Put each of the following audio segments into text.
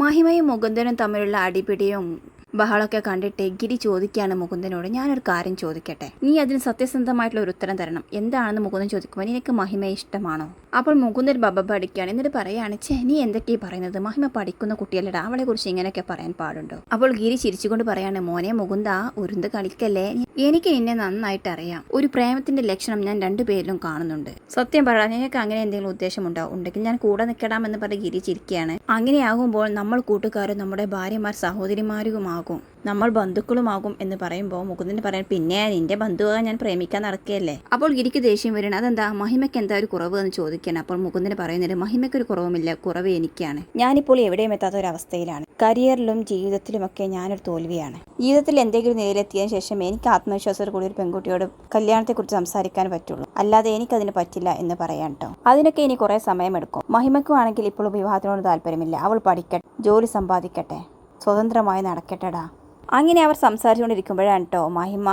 മഹിമയും മുകുന്ദനും തമ്മിലുള്ള അടിപിടിയും ബഹളമൊക്കെ കണ്ടിട്ട് ഗിരി ചോദിക്കുകയാണ് മുകുന്ദനോട്. ഞാനൊരു കാര്യം ചോദിക്കട്ടെ. നീ അതിന് സത്യസന്ധമായിട്ടുള്ള ഒരു ഉത്തരം തരണം. എന്താണെന്ന് മുകുന്ദൻ ചോദിക്കുമ്പോൾ നിനക്ക് മഹിമയെ ഇഷ്ടമാണോ? അപ്പോൾ മുകുന്ദൻ ബബ പഠിക്കുകയാണ്. എന്നിട്ട് പറയുകയാണ് ചേ നീ എന്തൊക്കെയാണ് പറയുന്നത്? മഹിമ പഠിക്കുന്ന കുട്ടിയല്ലടാ. അവളെ കുറിച്ച് ഇങ്ങനെയൊക്കെ പറയാൻ പാടുണ്ടോ? അപ്പോൾ ഗിരി ചിരിച്ചുകൊണ്ട് പറയാണ് മോനെ മുകുന്ദ ഉരുന്ത് കളിക്കല്ലേ? എനിക്ക് നിന്നെ നന്നായിട്ട് അറിയാം ഒരു പ്രേമത്തിന്റെ ലക്ഷണം ഞാൻ രണ്ടുപേരിലും കാണുന്നുണ്ട്. സത്യം പറയാം നിങ്ങൾക്ക് അങ്ങനെ എന്തെങ്കിലും ഉദ്ദേശമുണ്ടോ ഉണ്ടെങ്കിൽ ഞാൻ കൂടെ നിൽക്കടാമെന്ന് പറഞ്ഞ് ഗിരി ചിരിക്കുകയാണ് അങ്ങനെയാകുമ്പോൾ നമ്മൾ കൂട്ടുകാരും നമ്മുടെ ഭാര്യമാർ സഹോദരിമാരുമാകും. നമ്മൾ ബന്ധുക്കളുമാകും എന്ന് പറയുമ്പോൾ മുകുന്ദൻ പറയാൻ പിന്നെ നിന്റെ ബന്ധുവാ ഞാൻ പ്രേമിക്കാൻ നടക്കുകയല്ലേ? അപ്പോൾ ഗിരിക്ക് ദേഷ്യം വരണം അതെന്താ? മഹിമയ്ക്ക് എന്താ ഒരു കുറവ് എന്ന് ചോദിക്കണം അപ്പോൾ മുകുന്ദൻ പറയുന്നത് മഹിമയ്ക്ക് ഒരു കുറവുമില്ല കുറവ് എനിക്കാണ്. ഞാനിപ്പോൾ എവിടെയും എത്താത്ത ഒരു അവസ്ഥയിലാണ്. കരിയറിലും ജീവിതത്തിലുമൊക്കെ ഞാനൊരു തോൽവിയാണ്. ജീവിതത്തിൽ എന്തെങ്കിലും നിലയിലെത്തിയതിനു ശേഷം എനിക്ക് ആത്മവിശ്വാസത്തോടു കൂടി ഒരു പെൺകുട്ടിയോട് കല്യാണത്തെക്കുറിച്ച് സംസാരിക്കാൻ പറ്റുള്ളൂ. അല്ലാതെ എനിക്കതിന് പറ്റില്ല എന്ന് പറയാൻ കേട്ടോ. അതിനൊക്കെ ഇനി കുറേ സമയമെടുക്കും. മഹിമയ്ക്കുവാണെങ്കിൽ ഇപ്പോൾ വിവാഹത്തിനോട് താല്പര്യമില്ല. അവൾ പഠിക്കട്ടെ ജോലി സമ്പാദിക്കട്ടെ സ്വതന്ത്രമായി നടക്കട്ടെടാ. അങ്ങനെ അവർ സംസാരിച്ചുകൊണ്ടിരിക്കുമ്പോഴാണ് കേട്ടോ മഹിമ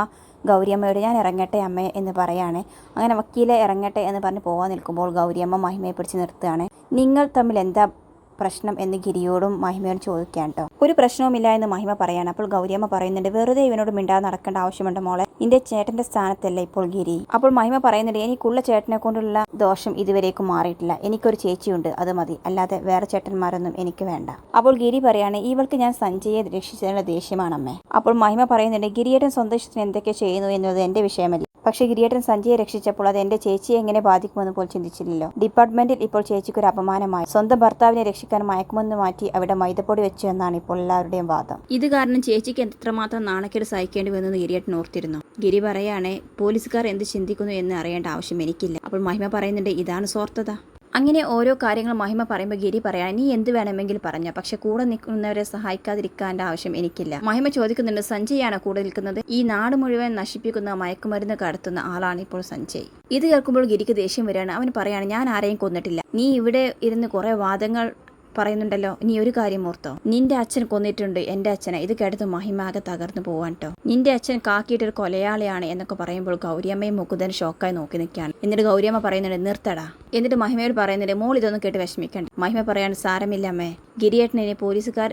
ഗൗരിയമ്മയോട് ഞാൻ ഇറങ്ങട്ടെ അമ്മേ എന്ന് പറയാണ്. അങ്ങനെ വക്കീലെ ഇറങ്ങട്ടെ എന്ന് പറഞ്ഞ് പോകാൻ നിൽക്കുമ്പോൾ ഗൗരിയമ്മ മഹിമയെ പിടിച്ച് നിർത്തുകയാണ്. നിങ്ങൾ തമ്മിൽ എന്താ പ്രശ്നം എന്ന് ഗിരിയോടും മഹിമയോടും ചോദിക്കാൻ കേട്ടോ ഒരു പ്രശ്നവുമില്ല എന്ന് മഹിമ പറയാണ്. അപ്പോൾ ഗൗരിയമ്മ പറയുന്നുണ്ട് വെറുതെ ഇവനോട് മിണ്ടാതെ നടക്കേണ്ട ആവശ്യമുണ്ട് മോളെ. നിന്റെ ചേട്ടന്റെ സ്ഥാനത്തല്ല ഇപ്പോൾ ഗിരി? അപ്പോൾ മഹിമ പറയുന്നുണ്ട് എനിക്കുള്ള ചേട്ടനെ കൊണ്ടുള്ള ദോഷം ഇതുവരേക്കും മാറിയിട്ടില്ല. എനിക്കൊരു ചേച്ചിയുണ്ട് അത് മതി. അല്ലാതെ വേറെ ചേട്ടന്മാരൊന്നും എനിക്ക് വേണ്ട. അപ്പോൾ ഗിരി പറയാണ് ഇവൾക്ക് ഞാൻ സഞ്ജയെ രക്ഷിച്ചതിനുള്ള ദേഷ്യമാണമ്മേ. അപ്പോൾ മഹിമ പറയുന്നുണ്ട് ഗിരിയേട്ടൻ സ്വന്തം ഇഷ്ടത്തിന് എന്തൊക്കെ ചെയ്യുന്നു എന്നത് എന്റെ വിഷയമല്ല. പക്ഷേ ഗിരിയേട്ടൻ സഞ്ജയെ രക്ഷിച്ചപ്പോൾ അത് എന്റെ ചേച്ചിയെ എങ്ങനെ ബാധിക്കുമെന്ന് പോലും ചിന്തിച്ചില്ലല്ലോ. ഡിപ്പാർട്ട്മെന്റിൽ ഇപ്പോൾ ചേച്ചിക്കൊരു അപമാനമായി. സ്വന്തം ഭർത്താവിനെ രക്ഷിക്കാൻ മയക്കുമെന്ന് മാറ്റി അവിടെ മൈദപ്പൊടി വെച്ചു എന്നാണ് ഇപ്പോൾ എല്ലാവരുടെയും വാദം. ഇത് കാരണം ചേച്ചിക്ക് എത്രമാത്രം നാണക്കേട് സഹിക്കേണ്ടി ഗിരിയേട്ടൻ ഓർത്തിരുന്നു. ഗിരി പറയാണ് പോലീസുകാർ എന്ത് ചിന്തിക്കുന്നു എന്ന് അറിയേണ്ട ആവശ്യം എനിക്കില്ല. അപ്പോൾ മഹിമ പറയുന്നുണ്ട് ഇതാണ് സ്വാർത്ഥത. അങ്ങനെ ഓരോ കാര്യങ്ങൾ മഹിമ പറയുമ്പോൾ ഗിരി പറയാം നീ എന്ത് വേണമെങ്കിലും പറഞ്ഞു പക്ഷെ കൂടെ നിൽക്കുന്നവരെ സഹായിക്കാതിരിക്കേണ്ട ആവശ്യം എനിക്കില്ല. മഹിമ ചോദിക്കുന്നുണ്ട് സഞ്ജയാണ് കൂടെ നിൽക്കുന്നത്? ഈ നാട് മുഴുവൻ നശിപ്പിക്കുന്ന മയക്കുമരുന്ന് കടത്തുന്ന ആളാണ് ഇപ്പോൾ സഞ്ജയ്. ഇത് കേൾക്കുമ്പോൾ ഗിരിക്ക് ദേഷ്യം വരികയാണ്. അവൻ പറയാണ് ഞാൻ ആരെയും കൊന്നിട്ടില്ല. നീ ഇവിടെ ഇരുന്ന് കുറെ വാദങ്ങൾ പറയുന്നുണ്ടല്ലോ നീ ഒരു കാര്യം ഓർത്തോ. നിന്റെ അച്ഛൻ കൊന്നിട്ടുണ്ട് എന്റെ അച്ഛനെ. ഇത് കേട്ടത് മഹിമാകെ തകർന്നു പോവാൻ കേട്ടോ നിന്റെ അച്ഛൻ കാക്കിയിട്ടൊരു കൊലയാളിയാണ് എന്നൊക്കെ പറയുമ്പോൾ ഗൗരിയമ്മയും മുകുന്ദൻ ഷോക്കായി നോക്കി നിൽക്കുകയാണ്. എന്നിട്ട് ഗൗരിയമ്മ പറയുന്നുണ്ട് നിർത്തടാ. എന്നിട്ട് മഹിമയോട് പറയുന്നുണ്ട് മോൾ ഇതൊന്നും കേട്ട് വിഷമിക്കണ്ട. മഹിമ പറയാണ് സാരമില്ല അമ്മേ. ഗിരിയേട്ടനെ പോലീസുകാർ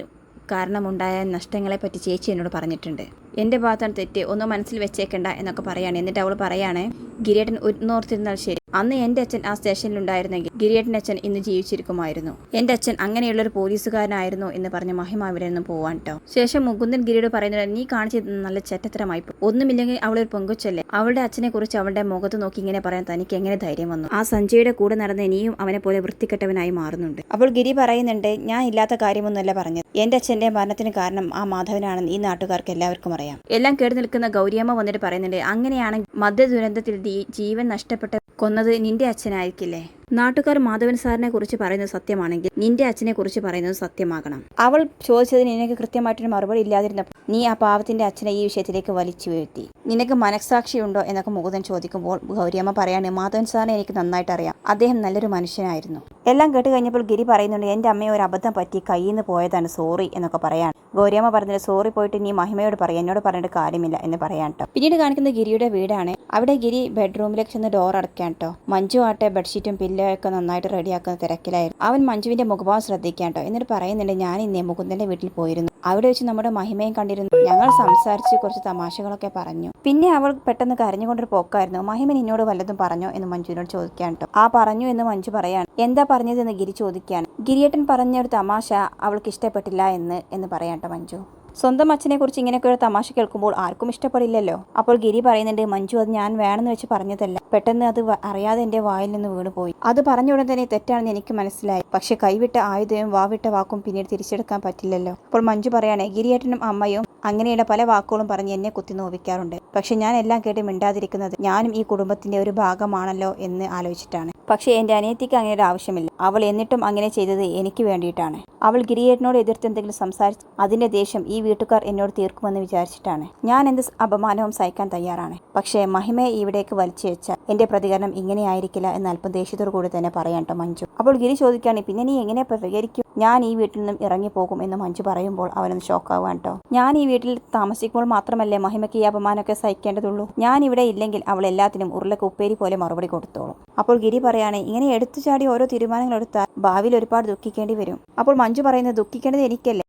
കാരണമുണ്ടായ നഷ്ടങ്ങളെപ്പറ്റി ചേച്ചി എന്നോട് പറഞ്ഞിട്ടുണ്ട്. എന്റെ ഭാഗത്താണ് തെറ്റ് ഒന്നും മനസ്സിൽ വെച്ചേക്കണ്ട എന്നൊക്കെ പറയാണ്. എന്നിട്ട് അവൾ പറയാണ് ഗിരിയേട്ടൻ ഉന്നോർത്തിരുന്നാൽ ശരി. അന്ന് എന്റെ അച്ഛൻ ആ സ്റ്റേഷനിലുണ്ടായിരുന്നെങ്കിൽ ഗിരിയേട്ടന്റെ അച്ഛൻ ഇന്ന് ജീവിച്ചിരിക്കുമായിരുന്നു. എന്റെ അച്ഛൻ അങ്ങനെയുള്ളൊരു പോലീസുകാരനായിരുന്നു എന്ന് പറഞ്ഞ് മഹിമ അവിടെ നിന്ന് പോവാൻ കേട്ടോ ശേഷം മുകുന്ദൻ ഗിരിയോട് പറയുന്നത് നീ കാണിച്ചത് നല്ല ചെറ്റത്തരമായി. ഒന്നുമില്ലെങ്കിൽ അവളൊരു പൊങ്കുച്ചല്ലേ? അവളുടെ അച്ഛനെ കുറിച്ച് അവളുടെ മുഖത്ത് നോക്കി ഇങ്ങനെ പറയാൻ തനിക്ക് എങ്ങനെ ധൈര്യം വന്നു? ആ സഞ്ജയുടെ കൂടെ നടന്ന ഇനിയും അവനെ പോലെ വൃത്തിക്കെട്ടവനായി മാറുന്നുണ്ട്. അപ്പോൾ ഗിരി പറയുന്നുണ്ട് ഞാൻ ഇല്ലാത്ത കാര്യമൊന്നുമല്ല പറഞ്ഞത്. എന്റെ അച്ഛന്റെ മരണത്തിന് കാരണം ആ മാധവനാണെന്ന് ഈ നാട്ടുകാർക്ക് എല്ലാവർക്കും അറിയാം. എല്ലാം കേട്ട് നിൽക്കുന്ന ഗൗരിയമ്മ വന്നിട്ട് പറയുന്നുണ്ട് അങ്ങനെയാണെങ്കിൽ മദ്യ ദുരന്തത്തിൽ ജീവൻ നഷ്ടപ്പെട്ട കൊന്നത് നിന്റെ അച്ഛനായിരിക്കില്ലേ? നാട്ടുകാർ മാധവൻ സാറിനെ കുറിച്ച് പറയുന്നത് സത്യമാണെങ്കിൽ നിന്റെ അച്ഛനെ കുറിച്ച് പറയുന്നത് സത്യമാകണം. അവൾ ചോദിച്ചതിന് നിനക്ക് കൃത്യമായിട്ടൊരു മറുപടി ഇല്ലാതിരുന്നപ്പോൾ നീ ആ പാവത്തിന്റെ അച്ഛനെ ഈ വിഷയത്തിലേക്ക് വലിച്ചു വീഴ്ത്തി. നിനക്ക് മനസ്സാക്ഷിയുണ്ടോ എന്നൊക്കെ മുകുതൻ ചോദിക്കുമ്പോൾ ഗൗരിയമ്മ പറയാണ് മാധവൻ സാറിനെ എനിക്ക് നന്നായിട്ട് അറിയാം അദ്ദേഹം നല്ലൊരു മനുഷ്യനായിരുന്നു. എല്ലാം കേട്ട് കഴിഞ്ഞപ്പോൾ ഗിരി പറയുന്നുണ്ട് എന്റെ അമ്മയെ ഒരു അബദ്ധം പറ്റി കയ്യിൽ നിന്ന് പോയതാണ് സോറി എന്നൊക്കെ പറയാണ്. ഗൗരിയമ്മ പറഞ്ഞത് സോറി പോയിട്ട് നീ മഹിമയോട് പറയാം എന്നോട് പറഞ്ഞിട്ട് കാര്യമില്ല എന്ന് പറയാം കേട്ടോ പിന്നീട് കാണിക്കുന്നത് ഗിരിയുടെ വീടാണ്. അവിടെ ഗിരി ബെഡ്റൂമിലേക്ക് ചെന്ന് ഡോർ അടയ്ക്കാൻ കേട്ടോ മഞ്ജു ആട്ടെ ബെഡ്ഷീറ്റും പില്ലൊക്കെ നന്നായിട്ട് റെഡിയാക്കുന്ന തിരക്കിലായിരുന്നു. അവൻ മഞ്ജുവിന്റെ മുഖഭാവം ശ്രദ്ധിക്കാൻ കേട്ടോ എന്നിട്ട് പറയുന്നുണ്ട് ഞാൻ ഇന്നേ മുകുന്ദന്റെ വീട്ടിൽ പോയിരുന്നു. അവിടെ വെച്ച് നമ്മുടെ മഹിമയും കണ്ടിരുന്നു. ഞങ്ങൾ സംസാരിച്ച് കുറച്ച് തമാശകളൊക്കെ പറഞ്ഞു. പിന്നെ അവൾ പെട്ടെന്ന് കരഞ്ഞുകൊണ്ടൊരു പോക്കായിരുന്നു. മഹിമൻ എന്നോട് വല്ലതും പറഞ്ഞോ? എന്ന് മഞ്ജുവിനോട് ചോദിക്കാൻ കേട്ടോ ആ പറഞ്ഞു എന്ന് മഞ്ജു പറയാണ്. എന്താ പറഞ്ഞതെന്ന് ഗിരി ചോദിക്കുകയാണ് ഗിരിയേട്ടൻ പറഞ്ഞ ഒരു തമാശ അവൾക്ക് ഇഷ്ടപ്പെട്ടില്ല എന്ന് എന്ന് പറയാം കേട്ടോ മഞ്ജു. സ്വന്തം അച്ഛനെ കുറിച്ച് ഇങ്ങനെയൊക്കെ ഒരു തമാശ കേൾക്കുമ്പോൾ ആർക്കും ഇഷ്ടപ്പെടില്ലല്ലോ? അപ്പോൾ ഗിരി പറയുന്നുണ്ട് മഞ്ജു അത് ഞാൻ വേണമെന്ന് വെച്ച് പറഞ്ഞതല്ല. പെട്ടെന്ന് അത് അറിയാതെ എന്റെ വായിൽ നിന്ന് വീണുപോയി. അത് പറഞ്ഞ ഉടൻ തന്നെ തെറ്റാണെന്ന് എനിക്ക് മനസ്സിലായി. പക്ഷെ കൈവിട്ട ആയുധവും വാവിട്ട വാക്കും പിന്നീട് തിരിച്ചെടുക്കാൻ പറ്റില്ലല്ലോ. അപ്പോൾ മഞ്ജു പറയാണ് ഗിരിയേട്ടനും അമ്മയും അങ്ങനെയുള്ള പല വാക്കുകളും പറഞ്ഞ് എന്നെ കുത്തി നോവിക്കാറുണ്ട്. പക്ഷെ ഞാൻ എല്ലാം കേട്ട് മിണ്ടാതിരിക്കുന്നത് ഞാനും ഈ കുടുംബത്തിന്റെ ഒരു ഭാഗമാണല്ലോ എന്ന് ആലോചിച്ചിട്ടാണ്. പക്ഷേ എന്റെ അനിയത്തിക്ക് അങ്ങനെ ഒരു ആവശ്യമില്ല. അവൾ എന്നിട്ടും അങ്ങനെ ചെയ്തത് എനിക്ക് വേണ്ടിയിട്ടാണ്. അവൾ ഗിരിയേട്ടനോട് എതിർത്തെന്തെങ്കിലും സംസാരിച്ച് അതിന്റെ ദേഷ്യം ഈ വീട്ടുകാർ എന്നോട് തീർക്കുമെന്ന് വിചാരിച്ചിട്ടാണ്. ഞാൻ എന്ത് അപമാനവും സഹിക്കാൻ തയ്യാറാണ്. പക്ഷേ മഹിമയെ ഇവിടേക്ക് വലിച്ചു വെച്ചാൽ എന്റെ പ്രതികരണം ഇങ്ങനെയായിരിക്കില്ല എന്ന് അല്പം ദേഷ്യത്തോടു കൂടി തന്നെ പറയാൻ ട്ടോ മഞ്ജു. അപ്പോൾ ഗിരി ചോദിക്കുകയാണ് പിന്നെ നീ എങ്ങനെ പ്രതികരിക്കും? ഞാൻ ഈ വീട്ടിൽ നിന്നും ഇറങ്ങിപ്പോകും എന്ന് മഞ്ജു പറയുമ്പോൾ അവനൊന്ന് ഷോക്കാവാൻ കേട്ടോ ഞാൻ ഈ വീട്ടിൽ താമസിക്കുമ്പോൾ മാത്രമല്ലേ മഹിമയ്ക്ക് ഈ അപമാനമൊക്കെ സഹിക്കേണ്ടതുള്ളൂ? ഞാൻ ഇവിടെ ഇല്ലെങ്കിൽ അവൾ എല്ലാത്തിനും ഉരുളക്ക് ഉപ്പേരി പോലെ മറുപടി കൊടുത്തോളും. അപ്പോൾ ഗിരി പറയാണ് ഇങ്ങനെ എടുത്തു ചാടി ഓരോ തീരുമാനങ്ങൾ എടുത്താൽ ഭാവിയിൽ ഒരുപാട് ദുഃഖിക്കേണ്ടി വരും. അപ്പോൾ മഞ്ജു പറയുന്നത് ദുഃഖിക്കേണ്ടത് എനിക്കല്ലേ?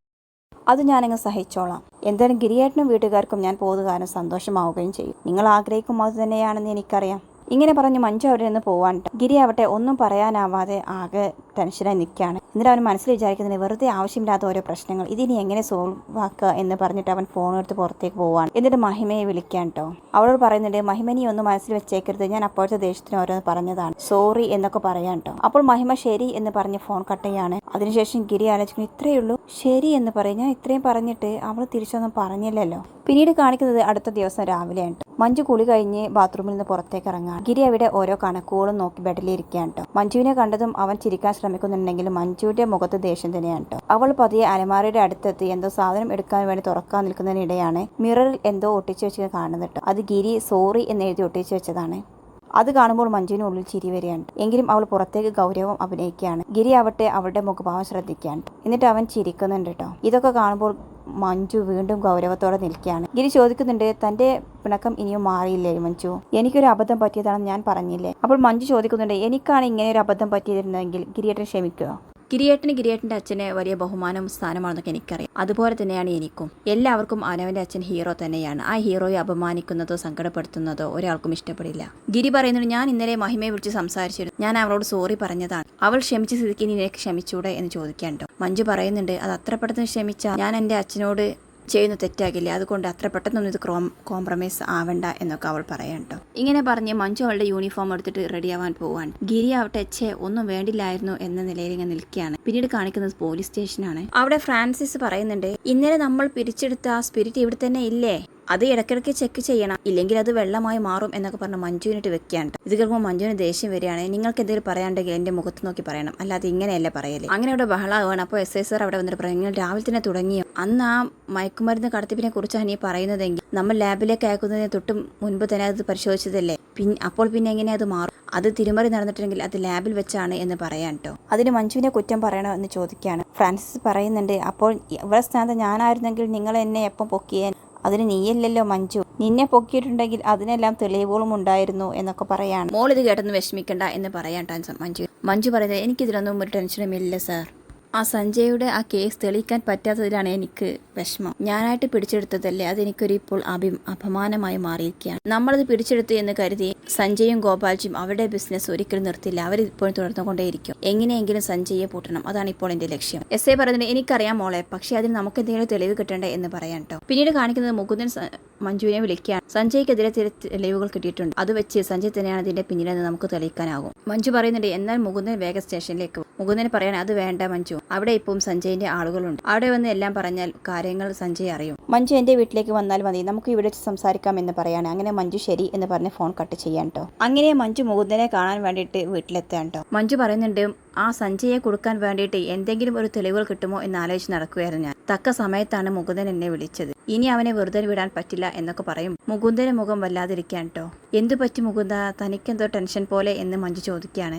അത് ഞാനങ്ങ് സഹിച്ചോളാം. എന്തായാലും ഗിരിയേട്ടനും വീട്ടുകാർക്കും ഞാൻ പോകുന്ന കാരണം സന്തോഷമാവുകയും ചെയ്യും. നിങ്ങൾ ആഗ്രഹിക്കുമ്പോൾ അത് തന്നെയാണെന്ന് എനിക്കറിയാം. ഇങ്ങനെ പറഞ്ഞ് മഞ്ജു അവിടെ നിന്ന് പോവാൻ ഗിരി ആവട്ടെ ഒന്നും പറയാനാവാതെ ആകെ ടെൻഷനായി നിൽക്കുകയാണ്. എന്നിട്ട് അവൻ മനസ്സിൽ വിചാരിക്കുന്നതിന് വെറുതെ ആവശ്യമില്ലാത്ത ഓരോ പ്രശ്നങ്ങൾ. ഇതിനി എങ്ങനെ സോൾവ് ആക്കുക എന്ന് പറഞ്ഞിട്ട് അവൻ ഫോൺ എടുത്ത് പുറത്തേക്ക് പോവാണ്. എന്നിട്ട് മഹിമയെ വിളിക്കാൻ കേട്ടോ അവളോട് പറയുന്നുണ്ട് മഹിമനി ഒന്ന് മനസ്സിൽ വെച്ചേക്കരുത്. ഞാൻ അപ്പോഴത്തെ ദേഷ്യത്തിന് ഓരോന്ന് പറഞ്ഞതാണ്. സോറി എന്നൊക്കെ പറയാൻ കേട്ടോ അപ്പോൾ മഹിമ ശരി എന്ന് പറഞ്ഞ് ഫോൺ കട്ട് ചെയ്യാണ്. അതിനുശേഷം ഗിരി ആലോചിക്കുന്നു ഇത്രയേ ഉള്ളൂ? ശരി എന്ന് പറയും. ഞാൻ ഇത്രയും പറഞ്ഞിട്ട് അവൾ തിരിച്ചൊന്നും പറഞ്ഞില്ലല്ലോ. പിന്നീട് കാണിക്കുന്നത് അടുത്ത ദിവസം രാവിലെയാണ്. മഞ്ജു കുളി കഴിഞ്ഞ് ബാത്റൂമിൽ നിന്ന് പുറത്തേക്ക് ഇറങ്ങാൻ ഗിരി അവിടെ ഓരോ കണക്കുകളും നോക്കി ബെഡിലിരിക്കുകയാണ് കേട്ടോ മഞ്ജുവിനെ കണ്ടതും അവൻ ചിരിക്കാൻ ശ്രമിക്കുന്നുണ്ടെങ്കിലും മഞ്ജുവിന്റെ മുഖത്ത് ദേഷ്യം തന്നെയാണ് കേട്ടോ അവൾ പതിയെ അലമാരയുടെ അടുത്തെത്തി എന്തോ സാധനം എടുക്കാൻ വേണ്ടി തുറക്കാൻ നിൽക്കുന്നതിനിടെയാണ് മിററിൽ എന്തോ ഒട്ടിച്ചു വെച്ച് കാണുന്നത് കേട്ടോ അത് ഗിരി സോറി എന്ന് എഴുതി ഒട്ടിച്ചു വെച്ചതാണ്. അത് കാണുമ്പോൾ മഞ്ജുവിന് ഉള്ളിൽ ചിരി വരികയാണ് എങ്കിലും അവൾ പുറത്തേക്ക് ഗൗരവം അഭിനയിക്കുകയാണ്. ഗിരി ആവട്ടെ അവളുടെ മുഖഭാവം ശ്രദ്ധിക്കുകയാണ് എന്നിട്ട് അവൻ ചിരിക്കുന്നുണ്ട് കേട്ടോ ഇതൊക്കെ കാണുമ്പോൾ മഞ്ജു വീണ്ടും ഗൗരവത്തോടെ നിൽക്കുകയാണ്. ഗിരി ചോദിക്കുന്നുണ്ട് തന്റെ പിണക്കം ഇനിയും മാറിയില്ലേ മഞ്ജു? എനിക്കൊരു അബദ്ധം പറ്റിയതാണെന്ന് ഞാൻ പറഞ്ഞില്ലേ? അപ്പോൾ മഞ്ജു ചോദിക്കുന്നുണ്ട് എനിക്കാണ് ഇങ്ങനെ ഒരു അബദ്ധം പറ്റിയിരുന്നതെങ്കിൽ ഗിരിയേട്ടൻ ക്ഷമിക്കുക ഗിരിയേട്ടന് ഗിരിയേട്ടന്റെ അച്ഛനെ വലിയ ബഹുമാനവും സ്ഥാനമാണെന്നൊക്കെ എനിക്കറിയാം. അതുപോലെ തന്നെയാണ് എനിക്കും. എല്ലാവർക്കും അവനവന്റെ അച്ഛൻ ഹീറോ തന്നെയാണ്. ആ ഹീറോയെ അപമാനിക്കുന്നതോ സങ്കടപ്പെടുത്തുന്നതോ ഒരാൾക്കും ഇഷ്ടപ്പെടില്ല. ഗിരി പറയുന്നത് ഞാൻ ഇന്നലെ മഹിമയെ വിളിച്ച് സംസാരിച്ചിരുന്നു. ഞാൻ അവളോട് സോറി പറഞ്ഞതാണ്. അവൾ ക്ഷമിച്ച് സ്ഥിതിക്ക് ഇനി നിനക്ക് ക്ഷമിച്ചൂടെ എന്ന് ചോദിക്കാണ്ടോ മഞ്ജു പറയുന്നുണ്ട് അത് അത്ര പെട്ടെന്ന് ക്ഷമിച്ചാൽ ഞാൻ എന്റെ അച്ഛനോട് ചെയ്യുന്ന തെറ്റാകില്ല? അതുകൊണ്ട് അത്ര പെട്ടെന്നൊന്നും ഇത് ക്രോം കോംപ്രമൈസ് ആവണ്ട എന്നൊക്കെ അവൾ പറയണ്ടോ ഇങ്ങനെ പറഞ്ഞ് മഞ്ജു അവളുടെ യൂണിഫോം എടുത്തിട്ട് റെഡിയാവാൻ പോവാൻ ഗിരി ആവട്ടെ ഛേ ഒന്നും വേണ്ടില്ലായിരുന്നു എന്ന നിലയിൽ ഇങ്ങനെ നിൽക്കുകയാണ്. പിന്നീട് കാണിക്കുന്നത് പോലീസ് സ്റ്റേഷനാണ് അവിടെ ഫ്രാൻസിസ് പറയുന്നുണ്ട് ഇന്നലെ നമ്മൾ പിരിച്ചെടുത്ത ആ സ്പിരിറ്റ് ഇവിടെ തന്നെ ഇല്ലേ? അത് ഇടയ്ക്കിടയ്ക്ക് ചെക്ക് ചെയ്യണം. ഇല്ലെങ്കിൽ അത് വെള്ളമായി മാറും എന്നൊക്കെ പറഞ്ഞ് മഞ്ജുവിനിട്ട് വെക്കാണ്ട് ഇത് കേൾക്കുമ്പോൾ മഞ്ജുവിന് ദേഷ്യം വരികയാണ്. നിങ്ങൾക്ക് എന്തെങ്കിലും പറയാണ്ടെങ്കിൽ എന്റെ മുഖത്ത് നോക്കി പറയണം. അല്ലാതെ ഇങ്ങനെയല്ല പറയൽ. അങ്ങനെ അവിടെ ആവാണ് അപ്പോൾ എസ് ഐ സാർ അവിടെ വന്നിട്ട് പറയും "നിങ്ങൾ രാവിലെ തന്നെ തുടങ്ങിയോ? അന്ന് ആ മയക്കുമരുന്ന് കടത്തിപ്പിനെ കുറിച്ചാണ് ഈ പറയുന്നതെങ്കിൽ നമ്മൾ ലാബിലേക്ക് അയക്കുന്നതിന് തൊട്ട് മുൻപ് തന്നെ അത് പരിശോധിച്ചതല്ലേ? പിന്നെ അപ്പോൾ പിന്നെ എങ്ങനെ അത് മാറും? അത് തിരുമറി നടന്നിട്ടുണ്ടെങ്കിൽ അത് ലാബിൽ വെച്ചാണ് എന്ന് പറയാൻ കേട്ടോ അതിന് മഞ്ജുവിനെ കുറ്റം പറയണോ എന്ന് ചോദിക്കുകയാണ്. ഫ്രാൻസിസ് പറയുന്നുണ്ട് അപ്പോൾ ഇവിടെ സ്ഥാനത്ത് ഞാനായിരുന്നെങ്കിൽ നിങ്ങൾ എന്നെ എപ്പം പൊക്കിയാൻ അതിന് നീയല്ലല്ലോ മഞ്ജു. നിന്നെ പൊക്കിയിട്ടുണ്ടെങ്കിൽ അതിനെല്ലാം തെളിവുകളും ഉണ്ടായിരുന്നു എന്നൊക്കെ പറയാണ്. മോൾ ഇത് കേട്ടെന്ന് വിഷമിക്കണ്ട എന്ന് പറയാൻ ടെൻഷൻ മഞ്ജു. മഞ്ജു പറയുന്നത് എനിക്കിതിലൊന്നും ഒരു ടെൻഷനും ഇല്ല സാർ. ആ സഞ്ജയുടെ ആ കേസ് തെളിയിക്കാൻ പറ്റാത്തതിലാണ് എനിക്ക് വിഷമം. ഞാനായിട്ട് പിടിച്ചെടുത്തതല്ലേ? അതെനിക്കൊരു ഇപ്പോൾ അഭി അപമാനമായി മാറിയിരിക്കുകയാണ്. നമ്മളത് പിടിച്ചെടുത്തു എന്ന് കരുതി സഞ്ജയും ഗോപാൽജിയും അവരുടെ ബിസിനസ് ഒരിക്കലും നിർത്തില്ല അവർ ഇപ്പോഴും തുടർന്നുകൊണ്ടേയിരിക്കും. എങ്ങനെയെങ്കിലും സഞ്ജയെ പൂട്ടണം. അതാണ് ഇപ്പോൾ എന്റെ ലക്ഷ്യം. എസ് എ പറയുന്നത് എനിക്കറിയാം മോളെ. പക്ഷേ അതിന് നമുക്ക് എന്തെങ്കിലും തെളിവ് കിട്ടണ്ടേ എന്ന് പറയാം കേട്ടോ പിന്നീട് കാണിക്കുന്നത് മുകുന്ദൻ മഞ്ജുവിനെ വിളിക്കുകയാണ് സഞ്ജയ്ക്കെതിരെ ചില തെളിവുകൾ കിട്ടിയിട്ടുണ്ട്. അത് വെച്ച് സഞ്ജയ് തന്നെയാണ് ഇതിന്റെ പിന്നിലെന്ന് നമുക്ക് തെളിയിക്കാനാകും. മഞ്ജു പറയുന്നുണ്ട് എന്നാൽ മുകുന്ദൻ വേഗ സ്റ്റേഷനിലേക്ക്. മുകുന്ദന് പറയാൻ അത് വേണ്ട മഞ്ജു. അവിടെ ഇപ്പം സഞ്ജയിന്റെ ആളുകളുണ്ട്. അവിടെ വന്ന് എല്ലാം പറഞ്ഞാൽ കാര്യങ്ങൾ സഞ്ജയ് അറിയും. മഞ്ജു എന്റെ വീട്ടിലേക്ക് വന്നാൽ മതി. നമുക്ക് ഇവിടെ സംസാരിക്കാം എന്ന് പറയാണ്. അങ്ങനെ മഞ്ജു ശരി എന്ന് പറഞ്ഞ് ഫോൺ കട്ട് ചെയ്യാൻ കേട്ടോ അങ്ങനെ മഞ്ജു മുകുന്ദനെ കാണാൻ വേണ്ടിയിട്ട് വീട്ടിലെത്താൻ കേട്ടോ മഞ്ജു പറയുന്നുണ്ട് ആ സഞ്ജയെ കൊടുക്കാൻ വേണ്ടിയിട്ട് എന്തെങ്കിലും ഒരു തെളിവുകൾ കിട്ടുമോ എന്ന് ആലോചിച്ച് നടക്കുകയായിരുന്നു ഞാൻ. തക്ക സമയത്താണ് മുകുന്ദൻ എന്നെ വിളിച്ചത്. ഇനി അവനെ വെറുതെ വിടാൻ പറ്റില്ല എന്നൊക്കെ പറയും. മുകുന്ദന് മുഖം വല്ലാതിരിക്കാൻ കേട്ടോ എന്തു പറ്റി മുകുന്ദ? തനിക്കെന്തോ ടെൻഷൻ പോലെ എന്ന് മഞ്ജു ചോദിക്കുകയാണ്.